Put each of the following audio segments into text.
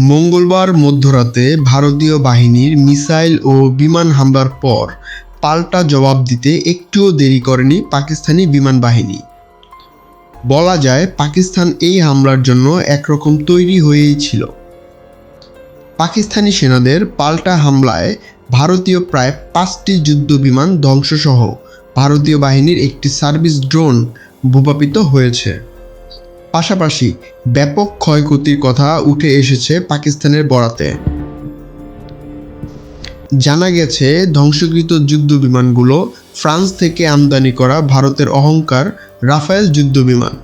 মঙ্গলবার মধ্যরাতে ভারতীয় বাহিনীর মিসাইল ও বিমান হামলার পর পাল্টা জবাব দিতে একটুও দেরি করেনি পাকিস্তানি বিমান বাহিনী। বলা যায়, পাকিস্তান এই হামলার জন্য একরকম তৈরি হয়েই ছিল। পাকিস্তানি সেনাদের পাল্টা হামলায় ভারতীয় প্রায় পাঁচটি যুদ্ধ বিমান ধ্বংসসহ ভারতীয় বাহিনীর একটি সার্ভিস ড্রোন ভূপাপিত হয়েছে। পাশাপাশি ব্যাপক ক্ষয়ক্ষতির কথা উঠে এসেছে পাকিস্তানের বরাতে। জানা গেছে, ধ্বংসকৃত যুদ্ধ বিমানগুলো ফ্রান্স থেকে আমদানি করা ভারতের অহংকার রাফায়েল যুদ্ধ বিমান।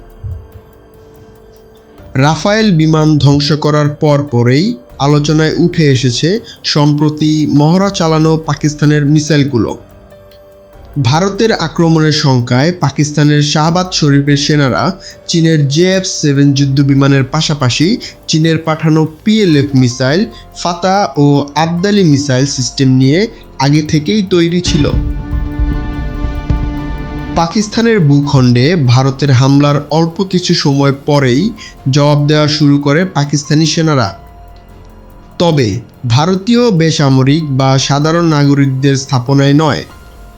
রাফায়েল বিমান ধ্বংস করার পর পরেই আলোচনায় উঠে এসেছে, সম্প্রতি মহড়া চালানো পাকিস্তানের মিসাইলগুলো। ভারতের আক্রমণের সংখ্যায় পাকিস্তানের শাহবাজ শরীফের সেনারা চীনের জেএফ সেভেন যুদ্ধ বিমানের পাশাপাশি চীনের পাঠানো পিএলএফ মিসাইল, ফাতা ও আবদালি মিসাইল সিস্টেম নিয়ে আগে থেকেই তৈরি ছিল। পাকিস্তানের ভূখণ্ডে ভারতের হামলার অল্প কিছু সময় পরেই জবাব দেওয়া শুরু করে পাকিস্তানি সেনারা। তবে ভারতীয় বেসামরিক বা সাধারণ নাগরিকদের স্থাপনায় নয়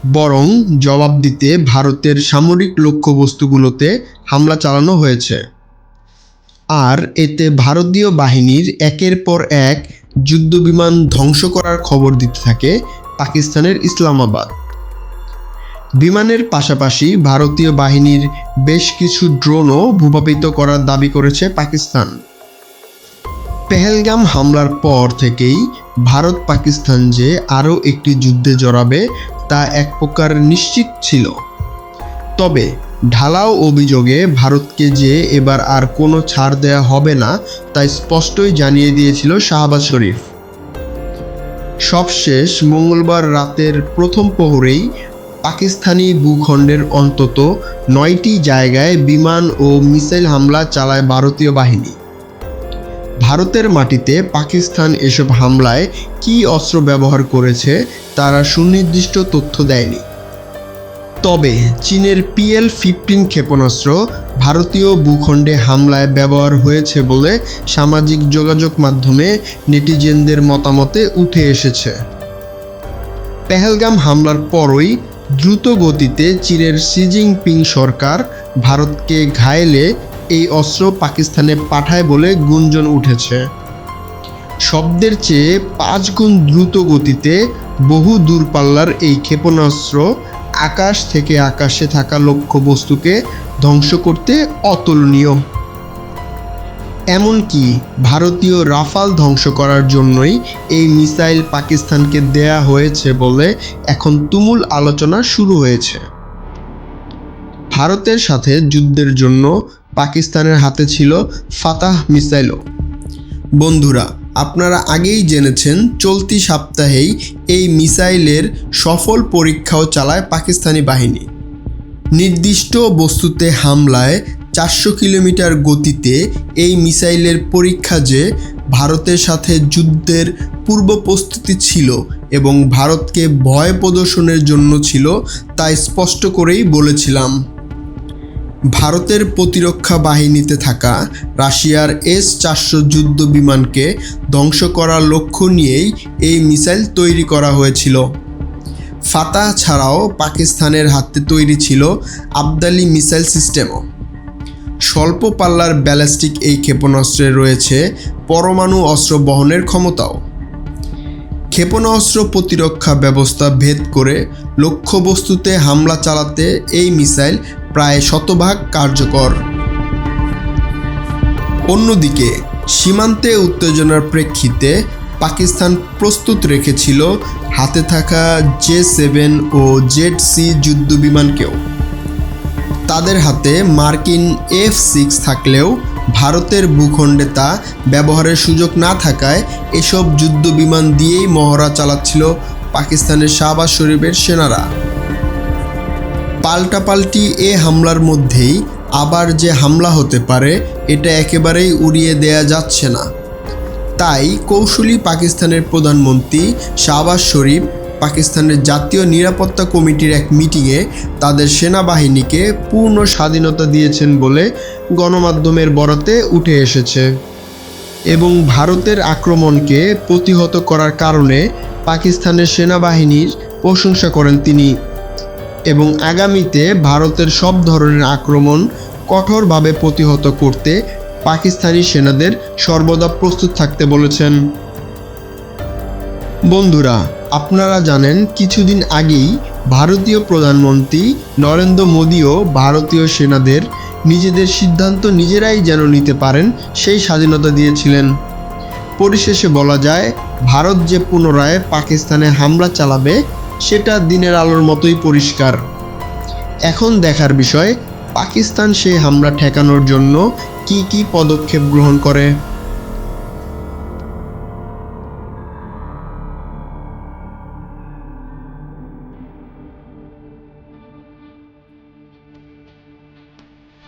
বরং জবাব দিতে ভারতের সামরিক লক্ষ্যবস্তুগুলোতে হামলা চালানো হয়েছে। আর এতে ভারতীয় বাহিনীর একের পর এক যুদ্ধবিমান ধ্বংস করার খবর দিতে থাকে পাকিস্তানের ইসলামাবাদ। বিমানের পাশাপাশি ভারতীয় বাহিনীর বেশ কিছু ড্রোনও ভূপাপিত করার দাবি করেছে পাকিস্তান। পেহেলগাম হামলার পর থেকেই ভারত পাকিস্তান যে আরও একটি যুদ্ধে জড়াবে তা এক প্রকার নিশ্চিত ছিল। তবে ঢালাও অভিযোগে ভারতকে যে এবার আর কোনো ছাড় দেয়া হবে না তাই স্পষ্টই জানিয়ে দিয়েছিল শাহবাজ শরীফ। সবশেষ মঙ্গলবার রাতের প্রথম প্রহরেই পাকিস্তানি ভূখণ্ডের অন্তত নয়টি জায়গায় বিমান ও মিসাইল হামলা চালায় ভারতীয় বাহিনী। ভারতের মাটিতে পাকিস্তান এসব হামলায় কী অস্ত্র ব্যবহার করেছে তারা সুনির্দিষ্ট তথ্য দেয়নি। তবে চীনের পিএল ফিফটিন ক্ষেপণাস্ত্র ভারতীয় ভূখণ্ডে হামলায় ব্যবহার হয়েছে বলে সামাজিক যোগাযোগ মাধ্যমে নেটিজেনদের মতামতে উঠে এসেছে। পেহেলগাম হামলার পরই দ্রুত গতিতে চীনের শি জিনপিং সরকার ভারতকে ঘায়েলে এই অস্ত্র পাকিস্তানে পাঠায় বলে গুঞ্জন উঠেছে। শব্দের চেয়ে পাঁচ গুণ দ্রুত গতিতে বহু দূরপাল্লার এই ক্ষেপণাস্ত্র আকাশ থেকে আকাশে থাকা লক্ষ্যবস্তুকে ধ্বংস করতে অতুলনীয়। এমনকি ভারতীয় রাফাল ধ্বংস করার জন্যই এই মিসাইল পাকিস্তানকে দেয়া হয়েছে বলে এখন তুমুল আলোচনা শুরু হয়েছে। ভারতের সাথে যুদ্ধের জন্য পাকিস্তানের হাতে ছিল ফাতাহ মিসাইলও। বন্ধুরা, আপনারা আগেই জেনেছেন, চলতি সপ্তাহেই এই মিসাইলের সফল পরীক্ষাও চালায় পাকিস্তানি বাহিনী। নির্দিষ্ট বস্তুতে হামলায় চারশো কিলোমিটার গতিতে এই মিসাইলের পরীক্ষা যে ভারতের সাথে যুদ্ধের পূর্ব প্রস্তুতি ছিল এবং ভারতকে ভয় প্রদর্শনের জন্য ছিল তা স্পষ্ট করেই বলেছিলাম। ভারতের প্রতিরক্ষা বাহিনীতে থাকা রাশিয়ার এস চারশো যুদ্ধ বিমানকে ধ্বংস করার লক্ষ্য নিয়েই এই মিসাইল তৈরি করা হয়েছিল। ফাতা ছাড়াও পাকিস্তানের হাতে তৈরি ছিল আবদালি মিসাইল সিস্টেমও। স্বল্প পাল্লার ব্যালিস্টিক এই ক্ষেপণাস্ত্রে রয়েছে পরমাণু অস্ত্র বহনের ক্ষমতাও। ক্ষেপণাস্ত্র প্রতিরক্ষা ব্যবস্থা ভেদ করে লক্ষ্যবস্তুতে হামলা চালাতে এই মিসাইল প্রায় শতভাগ কার্যকর। অন্যদিকে, সীমান্তে উত্তেজনার প্রেক্ষিতে পাকিস্তান প্রস্তুত রেখেছিল হাতে থাকা জে সেভেন ও জেড সি যুদ্ধ বিমানকেও তাদের হাতে মার্কিন এফ সিক্স থাকলেও ভারতের ভূখণ্ডে তা ব্যবহারের সুযোগ না থাকায় এসব যুদ্ধ বিমান দিয়েই মহড়া চালাচ্ছিল পাকিস্তানের শাহবাজ শরীফের সেনারা। পাল্টাপাল্টি এ হামলার মধ্যেই আবার যে হামলা হতে পারে, এটা একেবারেই উড়িয়ে দেয়া যাচ্ছে না। তাই কৌশলী পাকিস্তানের প্রধানমন্ত্রী শাহবাজ শরীফ পাকিস্তানের জাতীয় নিরাপত্তা কমিটির এক মিটিংয়ে তাদের সেনাবাহিনীকে পূর্ণ স্বাধীনতা দিয়েছেন বলে গণমাধ্যমের বরাতে উঠে এসেছে এবং ভারতের আক্রমণকে প্রতিহত করার কারণে পাকিস্তানের সেনাবাহিনীর প্রশংসা করেন তিনি। এবং আগামীতে ভারতের সব ধরনের আক্রমণ কঠোরভাবে প্রতিহত করতে পাকিস্তানি সেনাদের সর্বদা প্রস্তুত থাকতে বলেছেন। বন্ধুরা, আপনারা জানেন, কিছুদিন আগেই ভারতীয় প্রধানমন্ত্রী নরেন্দ্র মোদীও ভারতীয় সেনাদের নিজেদের সিদ্ধান্ত নিজেরাই যেন নিতে পারেন, সেই স্বাধীনতা দিয়েছিলেন। পরিশেষে বলা যায়, ভারত যে পুনরায় পাকিস্তানে হামলা চালাবে সেটা দিনের আলোর মতোই পরিষ্কার। এখন দেখার বিষয়, পাকিস্তান সেই হামলা ঠেকানোর জন্য কি কি পদক্ষেপ গ্রহণ করে?